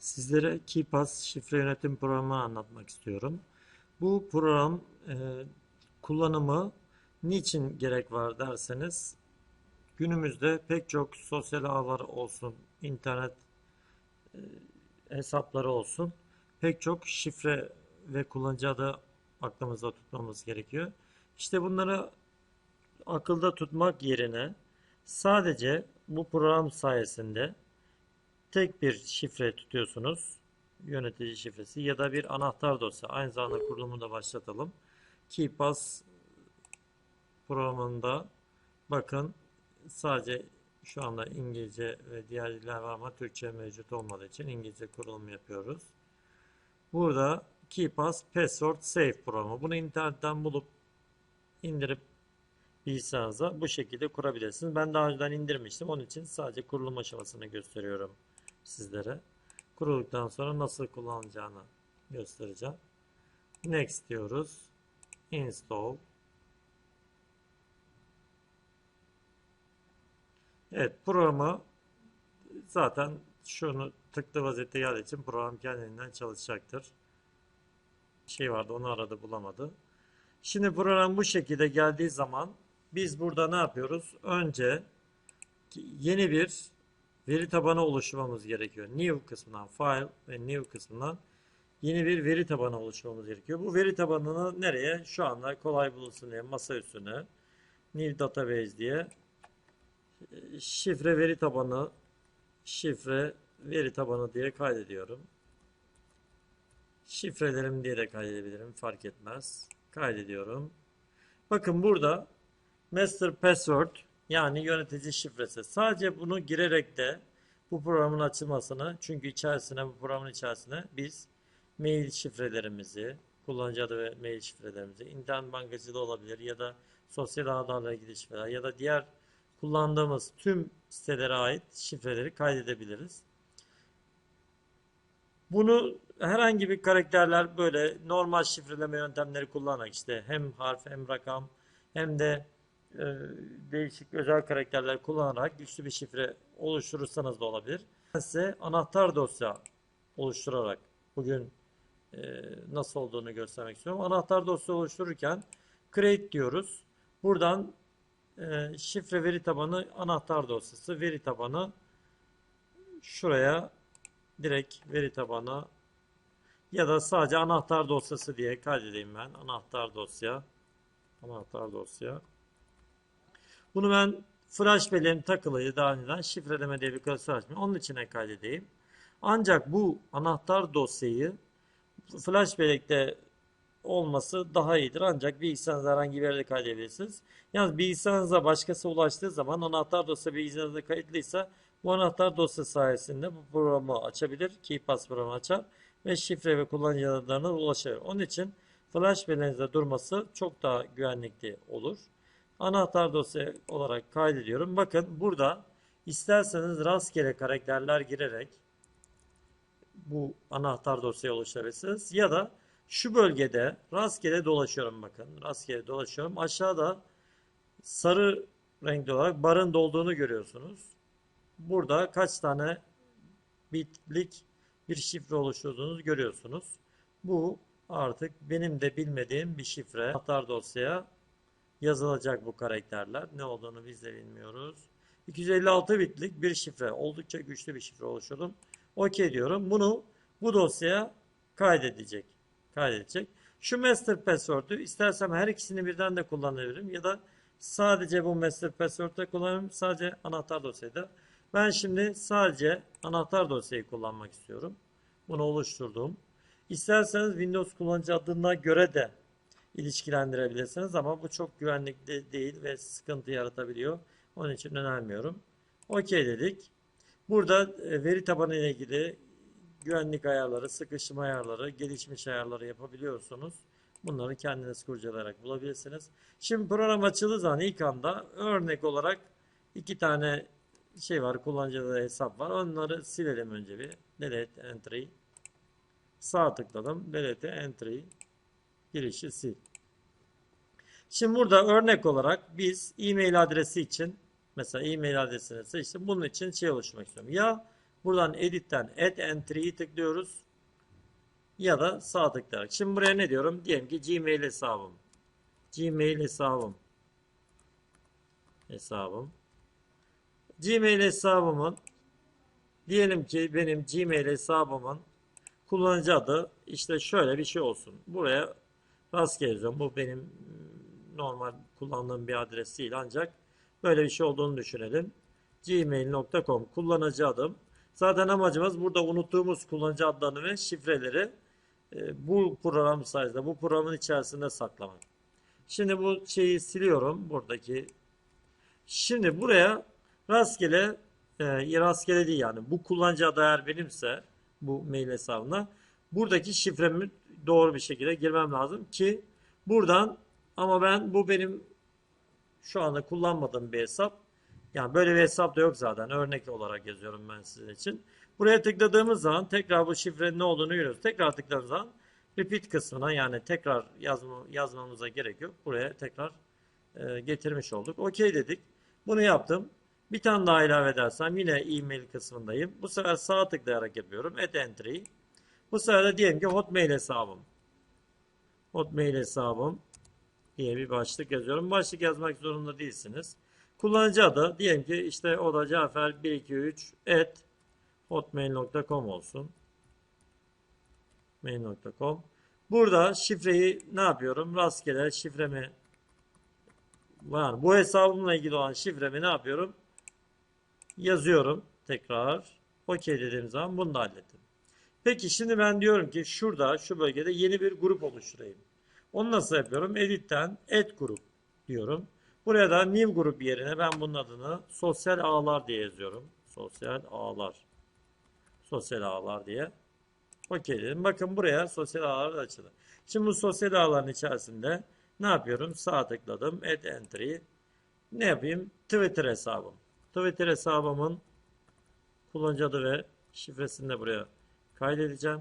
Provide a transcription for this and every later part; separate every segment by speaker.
Speaker 1: Sizlere KeePass şifre yönetim programı anlatmak istiyorum. Bu program e, kullanımı niçin gerek var derseniz günümüzde pek çok sosyal ağlar olsun, internet e, hesapları olsun pek çok şifre ve kullanıcı adı aklımızda tutmamız gerekiyor. İşte bunları akılda tutmak yerine sadece bu program sayesinde tek bir şifre tutuyorsunuz. Yönetici şifresi ya da bir anahtar dosya. Aynı zamanda kurulumu da başlatalım. KeePass programında bakın sadece şu anda İngilizce ve diğer diller var ama Türkçe mevcut olmadığı için İngilizce kurulum yapıyoruz. Burada KeePass Password Save programı. Bunu internetten bulup indirip bilgisayarınıza bu şekilde kurabilirsiniz. Ben daha önceden indirmiştim. Onun için sadece kurulum aşamasını gösteriyorum sizlere. Kurulduktan sonra nasıl kullanacağını göstereceğim. Next diyoruz. Install. Evet programı zaten şunu tıklı vaziyette geldiği için program kendinden çalışacaktır. Şey vardı onu aradı bulamadı. Şimdi program bu şekilde geldiği zaman biz burada ne yapıyoruz? Önce yeni bir veri tabanı oluşturmamız gerekiyor. New kısmından file ve new kısmından yeni bir veri tabanı oluşturmamız gerekiyor. Bu veri tabanını nereye? Şu anda kolay bulunsun diye masa üstüne new database diye şifre veri tabanı şifre veri tabanı diye kaydediyorum. Şifrelerim diye de kaydedebilirim. Fark etmez. Kaydediyorum. Bakın burada master password yani yönetici şifresi. Sadece bunu girerek de bu programın açılmasını çünkü içerisine bu programın içerisine biz mail şifrelerimizi, kullanıcı adı ve mail şifrelerimizi, internet bankacılığı olabilir ya da sosyal ağlarla ilgili şifreler ya da diğer kullandığımız tüm sitelere ait şifreleri kaydedebiliriz. Bunu herhangi bir karakterler böyle normal şifreleme yöntemleri kullanarak işte hem harf hem rakam hem de e, değişik özel karakterler kullanarak güçlü bir şifre oluşturursanız da olabilir. Ben size anahtar dosya oluşturarak bugün e, nasıl olduğunu göstermek istiyorum. Anahtar dosya oluştururken create diyoruz. Buradan e, şifre veri tabanı anahtar dosyası veri tabanı şuraya direkt veri tabanı ya da sadece anahtar dosyası diye kaydedeyim ben. Anahtar dosya. Anahtar dosya. Bunu ben flash belleğim takılıydı daha önceden şifreleme diye bir klasör açmayayım. Onun içine kaydedeyim. Ancak bu anahtar dosyayı flash bellekte olması daha iyidir. Ancak bilgisayarınızda herhangi bir yerde kaydedebilirsiniz. Yalnız bilgisayarınıza başkası ulaştığı zaman anahtar dosya bilgisayarınızda kayıtlıysa bu anahtar dosya sayesinde bu programı açabilir. KeePass programı açar ve şifre ve kullanıcı adlarına ulaşabilir. Onun için flash belleğinizde durması çok daha güvenlikli olur. Anahtar dosya olarak kaydediyorum. Bakın burada isterseniz rastgele karakterler girerek bu anahtar dosyayı oluşturabilirsiniz. Ya da şu bölgede rastgele dolaşıyorum bakın. Rastgele dolaşıyorum. Aşağıda sarı renkli olarak barın dolduğunu görüyorsunuz. Burada kaç tane bitlik bir şifre oluşturduğunuzu görüyorsunuz. Bu artık benim de bilmediğim bir şifre. Anahtar dosyaya yazılacak bu karakterler. Ne olduğunu biz de bilmiyoruz. 256 bitlik bir şifre. Oldukça güçlü bir şifre oluşturdum. OK diyorum. Bunu bu dosyaya kaydedecek. Kaydedecek. Şu master password'ü istersem her ikisini birden de kullanabilirim ya da sadece bu master password'da kullanırım. Sadece anahtar dosyada. Ben şimdi sadece anahtar dosyayı kullanmak istiyorum. Bunu oluşturdum. İsterseniz Windows kullanıcı adına göre de ilişkilendirebilirsiniz ama bu çok güvenlikli değil ve sıkıntı yaratabiliyor. Onun için önermiyorum. OK dedik. Burada e, veri tabanı ile ilgili güvenlik ayarları, sıkışma ayarları, gelişmiş ayarları yapabiliyorsunuz. Bunları kendiniz kurcalayarak bulabilirsiniz. Şimdi program açıldığı zaman ilk anda örnek olarak iki tane şey var, kullanıcıda hesap var. Onları silelim önce bir. Delete entry. Sağ tıkladım. Delete entry. Girişi sil. Şimdi burada örnek olarak biz e-mail adresi için mesela e-mail adresini seçtim. Bunun için şey oluşturmak istiyorum. Ya Buradan edit'ten add entry'yi tıklıyoruz. Ya da sağ tıklayarak. Şimdi buraya ne diyorum? Diyelim ki Gmail hesabım. Gmail hesabım. Hesabım. Gmail hesabımın diyelim ki benim Gmail hesabımın kullanıcı adı işte şöyle bir şey olsun. Buraya rastgele yazıyorum. Bu benim mm, normal kullandığım bir adres değil ancak böyle bir şey olduğunu düşünelim. gmail.com kullanıcı adım. Zaten amacımız burada unuttuğumuz kullanıcı adlarını ve şifreleri e, bu program sayesinde bu programın içerisinde saklamak. Şimdi bu şeyi siliyorum buradaki. Şimdi buraya rastgele e, rastgele değil yani bu kullanıcı adı eğer benimse bu mail hesabına buradaki şifremi doğru bir şekilde girmem lazım ki buradan ama ben bu benim şu anda kullanmadığım bir hesap. Yani böyle bir hesap da yok zaten. Örnek olarak yazıyorum ben sizin için. Buraya tıkladığımız zaman tekrar bu şifrenin ne olduğunu görüyoruz. Tekrar tıkladığımız zaman repeat kısmına yani tekrar yazma, yazmamıza gerek yok. Buraya tekrar e, getirmiş olduk. Okey dedik. Bunu yaptım. Bir tane daha ilave edersem yine e-mail kısmındayım. Bu sefer sağ tıklayarak yapıyorum. Add entry. Bu de diyelim ki Hotmail hesabım. Hotmail hesabım diye bir başlık yazıyorum. Başlık yazmak zorunda değilsiniz. Kullanıcı adı diyelim ki işte o da Cafer 123 at hotmail.com olsun. mail.com Burada şifreyi ne yapıyorum? Rastgele şifremi var. Bu hesabımla ilgili olan şifremi ne yapıyorum? Yazıyorum tekrar. Okey dediğim zaman bunu da hallettim. Peki şimdi ben diyorum ki şurada şu bölgede yeni bir grup oluşturayım. Onu nasıl yapıyorum? Edit'ten add grup diyorum. Buraya da new grup yerine ben bunun adını sosyal ağlar diye yazıyorum. Sosyal ağlar. Sosyal ağlar diye. Okey dedim. Bakın buraya sosyal ağlar da açıldı. Şimdi bu sosyal ağların içerisinde ne yapıyorum? Sağ tıkladım. Add entry. Ne yapayım? Twitter hesabım. Twitter hesabımın kullanıcı adı ve şifresini de buraya kaydedeceğim.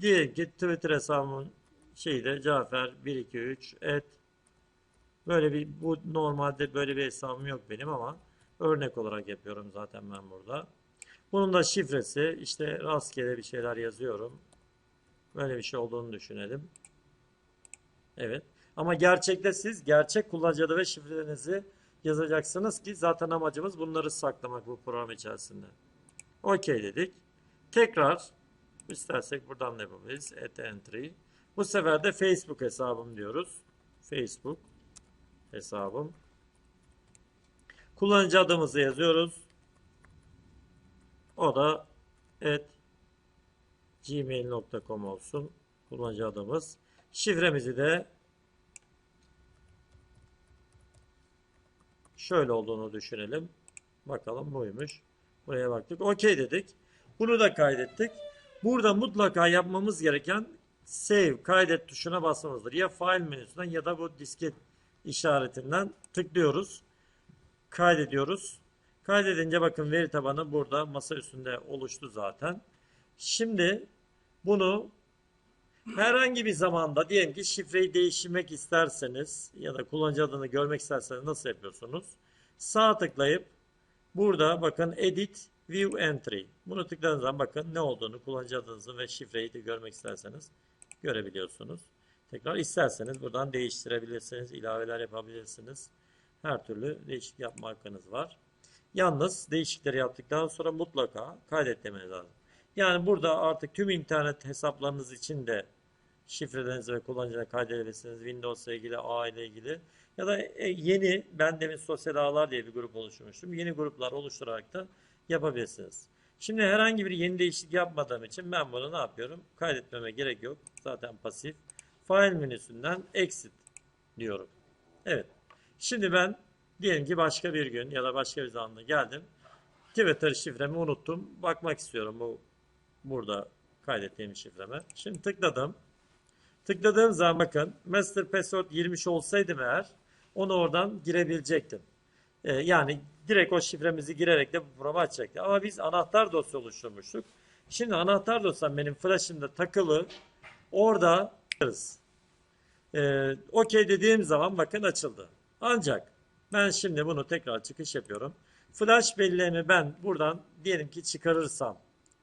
Speaker 1: Diyelim ki Twitter hesabımın şeyi de Cafer 123 et böyle bir bu normalde böyle bir hesabım yok benim ama örnek olarak yapıyorum zaten ben burada. Bunun da şifresi işte rastgele bir şeyler yazıyorum. Böyle bir şey olduğunu düşünelim. Evet. Ama gerçekte siz gerçek kullanıcı adı ve şifrelerinizi yazacaksınız ki zaten amacımız bunları saklamak bu program içerisinde. Okey dedik. Tekrar istersek buradan da yapabiliriz. Add entry. Bu sefer de Facebook hesabım diyoruz. Facebook hesabım. Kullanıcı adımızı yazıyoruz. O da at gmail.com olsun. Kullanıcı adımız. Şifremizi de şöyle olduğunu düşünelim. Bakalım buymuş. Buraya baktık. Okey dedik. Bunu da kaydettik. Burada mutlaka yapmamız gereken save kaydet tuşuna basmamızdır. Ya file menüsünden ya da bu disket işaretinden tıklıyoruz. Kaydediyoruz. Kaydedince bakın veri tabanı burada masa üstünde oluştu zaten. Şimdi bunu herhangi bir zamanda diyelim ki şifreyi değiştirmek isterseniz ya da kullanıcı adını görmek isterseniz nasıl yapıyorsunuz? Sağ tıklayıp burada bakın edit view entry. Bunu tıkladığınız zaman bakın ne olduğunu kullanıcı adınızı ve şifreyi de görmek isterseniz görebiliyorsunuz. Tekrar isterseniz buradan değiştirebilirsiniz, ilaveler yapabilirsiniz. Her türlü değişik yapma hakkınız var. Yalnız değişikleri yaptıktan sonra mutlaka kaydetmeniz lazım. Yani burada artık tüm internet hesaplarınız için de şifrelerinizi ve kullanıcıları kaydedebilirsiniz. Windows ile ilgili, A ile ilgili ya da e, yeni, ben demin sosyal ağlar diye bir grup oluşturmuştum. Yeni gruplar oluşturarak da yapabilirsiniz. Şimdi herhangi bir yeni değişiklik yapmadığım için ben bunu ne yapıyorum? Kaydetmeme gerek yok. Zaten pasif. File menüsünden exit diyorum. Evet. Şimdi ben diyelim ki başka bir gün ya da başka bir zamanda geldim. Twitter şifremi unuttum. Bakmak istiyorum bu burada kaydettiğim şifreme. Şimdi tıkladım. Tıkladığım zaman bakın master password girmiş olsaydım eğer onu oradan girebilecektim. Ee, yani direkt o şifremizi girerek de bu programı açacaktı. Ama biz anahtar dosya oluşturmuştuk. Şimdi anahtar dosyam benim flash'ımda takılı. Orada ee, okey dediğim zaman bakın açıldı. Ancak ben şimdi bunu tekrar çıkış yapıyorum. Flash belleğimi ben buradan diyelim ki çıkarırsam,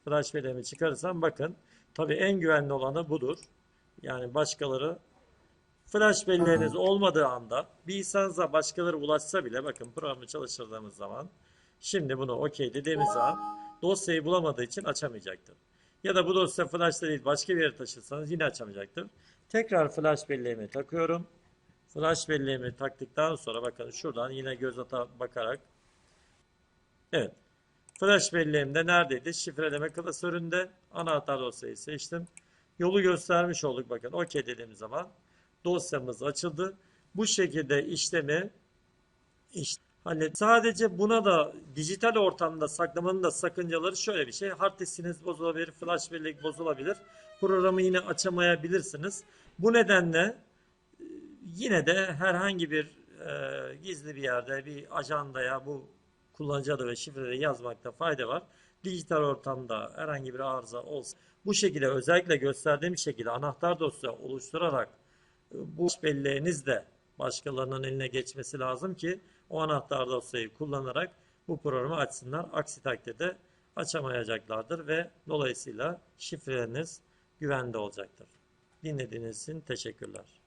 Speaker 1: flash belleğimi çıkarırsam bakın tabii en güvenli olanı budur. Yani başkaları flash belleğiniz olmadığı anda bilgisayarınıza başkaları ulaşsa bile bakın programı çalıştırdığımız zaman şimdi bunu okey dediğimiz zaman dosyayı bulamadığı için açamayacaktır. Ya da bu dosya flash'ta değil başka bir yere taşırsanız yine açamayacaktır. Tekrar flash belleğimi takıyorum. Flash belleğimi taktıktan sonra bakın şuradan yine göz ata bakarak Evet. Flash belleğimde neredeydi? Şifreleme klasöründe anahtar dosyayı seçtim. Yolu göstermiş olduk bakın. OK dediğimiz zaman dosyamız açıldı. Bu şekilde işlemi iş, hallet. Sadece buna da dijital ortamda saklamanın da sakıncaları şöyle bir şey. Hard diskiniz bozulabilir, flash bellek bozulabilir. Programı yine açamayabilirsiniz. Bu nedenle e, yine de herhangi bir e, gizli bir yerde bir ajandaya bu kullanıcı adı ve şifreleri yazmakta fayda var. Dijital ortamda herhangi bir arıza olsa bu şekilde özellikle gösterdiğim şekilde anahtar dosya oluşturarak bu belleğiniz de başkalarının eline geçmesi lazım ki o anahtar dosyayı kullanarak bu programı açsınlar. Aksi takdirde açamayacaklardır ve dolayısıyla şifreleriniz güvende olacaktır. Dinlediğiniz için teşekkürler.